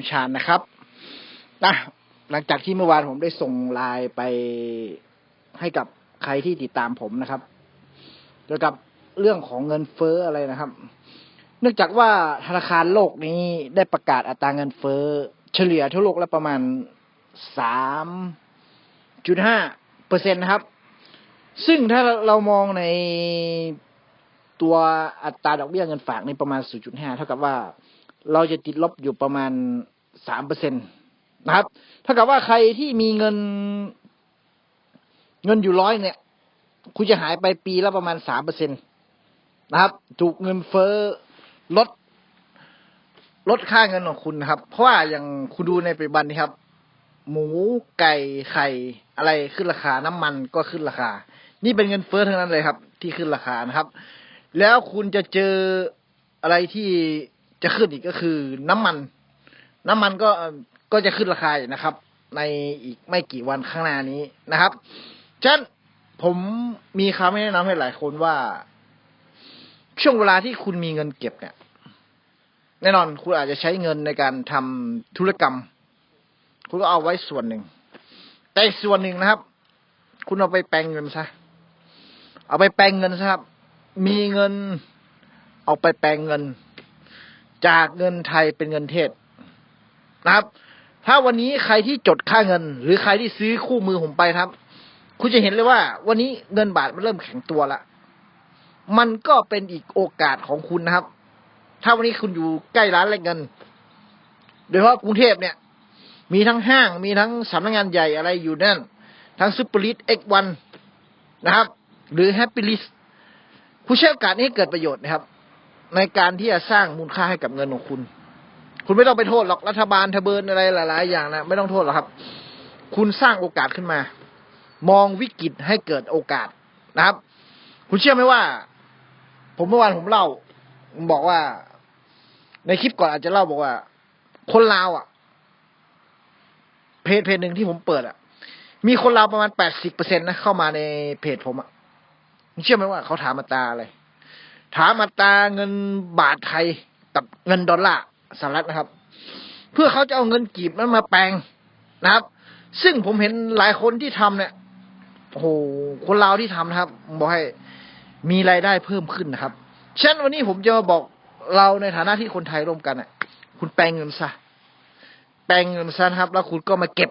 คุณชาญนะครับนะหลังจากที่เมื่อวานผมได้ส่งไลน์ไปให้กับใครที่ติดตามผมนะครับเกี่ยวกับเรื่องของเงินเฟ้ออะไรนะครับ เนื่องจากว่าธนาคารโลกนี้ได้ประกาศอัตราเงินเฟ้อ เฉลี่ยทั่วโลกแล้วประมาณสามจุดห้าเปอร์เซ็นต์นะครับ ซึ่งถ้าเรามองในตัวอัตราดอกเบี้ยเงินฝากในประมาณ 0.5 เท่ากับว่า เราจะติดลบอยู่ประมาณ 3เปอร์เซ็นตนะครับเท่ากับว่าใครที่มีเงิน เงินอยู่ร้อยเนี่ย คุณจะหายไปปีละประมาณ3เปอร์เซ็นตนะครับ ถูกเงินเฟ้อลด ลดค่าเงินของคุณนะครับ เพราะว่าอย่างคุณดูในปัจจุบันนี้ครับ หมูไก่ไข่อะไรขึ้นราคาน้ำมันก็ขึ้นราคา นี่เป็นเงินเฟ้อทั้งนั้นเลยครับ ที่ขึ้นราคานะครับ แล้วคุณจะเจออะไรที่จะขึ้นอีกก็คือน้ำมัน น้ำมันก็ก็จะขึ้นราคาอยู่นะครับ ในอีกไม่กี่วันข้างหน้านี้นะครับฉะนั้นผมมีคำแนะนำให้หลายคนว่า ช่วงเวลาที่คุณมีเงินเก็บเนี่ย แน่นอนคุณอาจจะใช้เงินในการทำธุรกรรม คุณก็เอาไว้ส่วนหนึ่ง แต่ส่วนหนึ่งนะครับ คุณเอาไปแปลงเงินซะเอาไปแปลงเงินซะครับ มีเงิน เอาไปแปลงเงิน จากเงินไทยเป็นเงินเทศ นะครับ ถ้าวันนี้ใครที่จดค่าเงิน หรือใครที่ซื้อคู่มือผมไปครับ คุณจะเห็นเลยว่า วันนี้เงินบาทมันเริ่มแข็งตัวละมันก็เป็นอีกโอกาสของคุณนะครับ ถ้าวันนี้คุณอยู่ใกล้ร้านแลกเงิน โดยเฉพาะกรุงเทพเนี่ย มีทั้งห้าง มีทั้งสำนักงานใหญ่อะไรอยู่นั่น ทั้งซูเปอร์ลิสเอ็กวันนะครับ หรือแฮปปี้ลิสคุณใช้โอกาสนี้เกิดประโยชน์นะครับ ในการที่จะสร้างมูลค่าให้กับเงินของคุณ คุณไม่ต้องไปโทษหรอกรัฐบาลทะเบินอะไรหลาย ๆ อย่างนะไม่ต้องโทษหรอกครับ คุณสร้างโอกาสขึ้นมา มองวิกฤตให้เกิดโอกาสนะครับ คุณเชื่อไหมว่า ผมเมื่อวานผมเล่าผมบอกว่า ในคลิปก่อนอาจจะเล่าบอกว่า คนลาวอะ เพจเพจหนึ่งที่ผมเปิดอะ มีคนลาวประมาณแปดสิบเปอร์เซ็นต์นะเข้ามาในเพจผมอะคุณเชื่อไหมว่าเขาถามมาตาอะไร ถามมาตาเงินบาทไทยกับเงินดอลลาร์ สหรัฐนะครับ เพื่อเขาจะเอาเงินกีบนั้นมาแปลงนะครับ ซึ่งผมเห็นหลายคนที่ทำเนี่ยโอ้โหคนลาวที่ทำนะครับบอกให้มีรายได้เพิ่มขึ้นนะครับฉะนั้นวันนี้ผมจะมาบอกเราในฐานะที่คนไทยร่วมกันอะ คุณแปลงเงินซะแปลงเงินซะนะครับ แล้วคุณก็มาเก็บ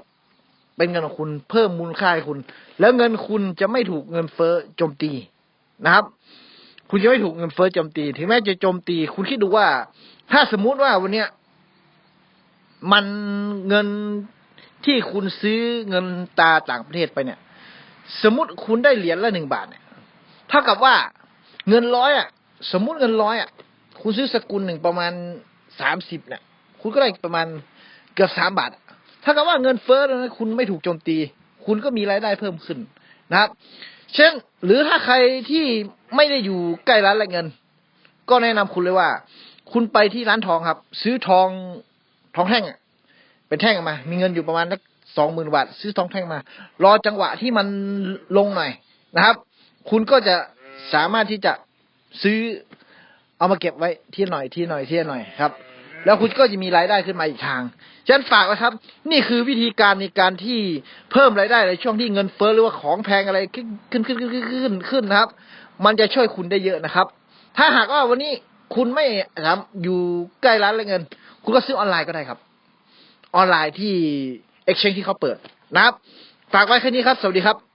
เป็นเงินของคุณเพิ่มมูลค่าให้คุณ แล้วเงินคุณจะไม่ถูกเงินเฟ้อโจมตีนะครับ คุณจะไม่ถูกเงินเฟ้อโจมตี ถึงแม้จะโจมตี คุณคิดดูว่า ถ้าสมมุติว่าวันเนี้ยมันเงินที่คุณซื้อเงินตาต่างประเทศไปเนี่ย สมมติคุณได้เหรียญละหนึ่งบาทเนี่ยเท่ากับว่าเงินร้อยอะ สมมุติเงินร้อยอะ คุณซื้อสกุลหนึ่งประมาณสามสิบเนี่ย คุณก็ได้ประมาณเกือบสามบาท ถ้ากับว่าเงินเฟ้อนะคุณไม่ถูกโจมตี คุณก็มีรายได้เพิ่มขึ้น นะครับ เช่น หรือถ้าใครที่ไม่ได้อยู่ใกล้ร้านแลกเงิน ก็แนะนำคุณเลยว่า คุณไปที่ร้านทองครับ ซื้อทองทองแท่งเป็นแท่งออกมา มีเงินอยู่ประมาณสักสองหมื่นบาทซื้อทองแท่งมา รอจังหวะที่มันลงหน่อยนะครับ คุณก็จะสามารถที่จะซื้อเอามาเก็บไว้ที่หน่อยที่หน่อยที่หน่อยครับ แล้วคุณก็จะมีรายได้ขึ้นมาอีกทางฉะนั้นฝากไว้ครับ นี่คือวิธีการในการที่เพิ่มรายได้ในช่วงที่เงินเฟ้อหรือว่าของแพงอะไรขึ้นขึ้นขึ้นขึ้นขึ้นขึ้นนะครับ มันจะช่วยคุณได้เยอะนะครับ ถ้าหากว่าวันนี้คุณไม่ครับอยู่ใกล้ร้านเงิน คุณก็ซื้อออนไลน์ก็ได้ครับ ออนไลน์ที่ exchange ที่เขาเปิดนะครับ ฝากไว้แค่นี้ครับ สวัสดีครับ